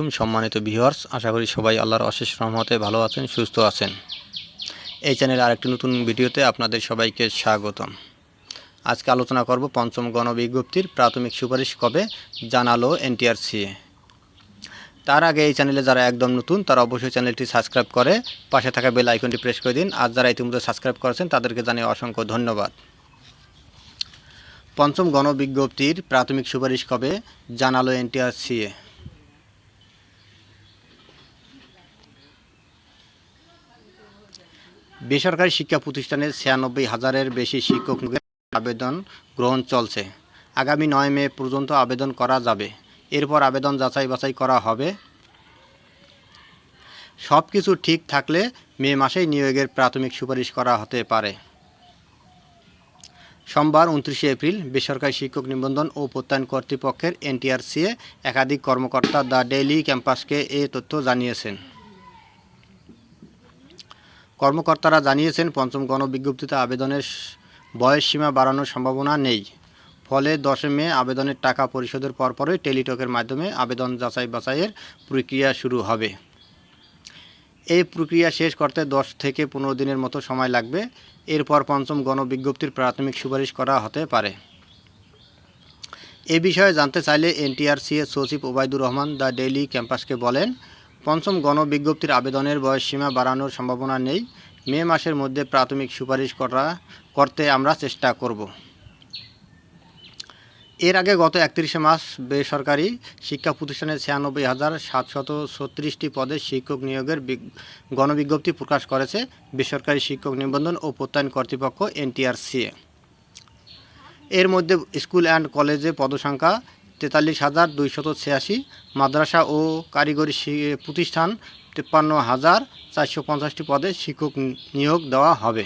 সম্মানিত ভিউয়ার্স, আশা করি সবাই আল্লাহর অশেষ রহমতে ভালো আছেন, সুস্থ আছেন। এই চ্যানেলে আরেকটি নতুন ভিডিওতে আপনাদের সবাইকে স্বাগতম। আজকে আলোচনা করব পঞ্চম গণবিজ্ঞপ্তির প্রাথমিক সুপারিশ কবে জানালো এনটিআরসি তার আগে এই চ্যানেলে যারা একদম নতুন, তারা অবশ্যই চ্যানেলটি সাবস্ক্রাইব করে পাশে থাকা বেল আইকনটি প্রেস করে দিন। আর যারা ইতিমধ্যে সাবস্ক্রাইব করেছেন, তাদেরকে জানিয়ে অসংখ্য ধন্যবাদ। পঞ্চম গণবিজ্ঞপ্তির প্রাথমিক সুপারিশ কবে জানালো এনটিআরসি বেসরকারি শিক্ষা প্রতিষ্ঠানে ছিয়ানব্বই হাজারের বেশি শিক্ষক আবেদন গ্রহণ চলছে। আগামী নয় মে পর্যন্ত আবেদন করা যাবে। এরপর আবেদন যাচাই বাছাই করা হবে। সব কিছু ঠিক থাকলে মে মাসেই নিয়োগের প্রাথমিক সুপারিশ করা হতে পারে। সোমবার উনত্রিশে এপ্রিল বেসরকারি শিক্ষক নিবন্ধন ও প্রত্যয়ন কর্তৃপক্ষের এনটিআরসিএ একাধিক কর্মকর্তা দ্য ডেইলি ক্যাম্পাসকে এ তথ্য জানিয়েছেন। কর্মকর্তারা জানিয়েছেন, পঞ্চম গণবিজ্ঞপ্তিতে আবেদনের স- বয়স সীমা বাড়ানোর সম্ভাবনা নেই। ফলে দশে মে আবেদনের টাকা পরিশোধের পরপরই টেলিটকের মাধ্যমে আবেদন যাচাই বাছাইয়ের প্রক্রিয়া শুরু হবে। এই প্রক্রিয়া শেষ করতে দশ থেকে পনেরো দিনের মতো সময় লাগবে। এরপর পঞ্চম গণবিজ্ঞপ্তির প্রাথমিক সুপারিশ করা হতে পারে। এ বিষয়ে জানতে চাইলে এনটিআরসিএ সচিব ওবায়দুর রহমান দ্য ডেইলি ক্যাম্পাসকে বলেন পঞ্চম গণবিজ্ঞপ্তির আবেদনের বয়স সীমা বাড়ানোর সম্ভাবনা নেই। মে মাসের মধ্যে প্রাথমিক সুপারিশ করা, করতে আমরা চেষ্টা করব। এর আগে গত একত্রিশে মাস বেসরকারি শিক্ষা প্রতিষ্ঠানের ছিয়ানব্বই হাজার সাতশত ছত্রিশটি পদে শিক্ষক নিয়োগের গণবিজ্ঞপ্তি প্রকাশ করেছে বেসরকারি শিক্ষক নিবন্ধন ও প্রত্যয়ন কর্তৃপক্ষ এনটিআরসিএ এর মধ্যে স্কুল অ্যান্ড কলেজে পদসংখ্যা তেতাল্লিশ হাজার দুইশত ছিয়াশি, মাদ্রাসা ও কারিগরি প্রতিষ্ঠান তিপ্পান্ন হাজার চারশো পঞ্চাশটি পদে শিক্ষক নিয়োগ দেওয়া হবে।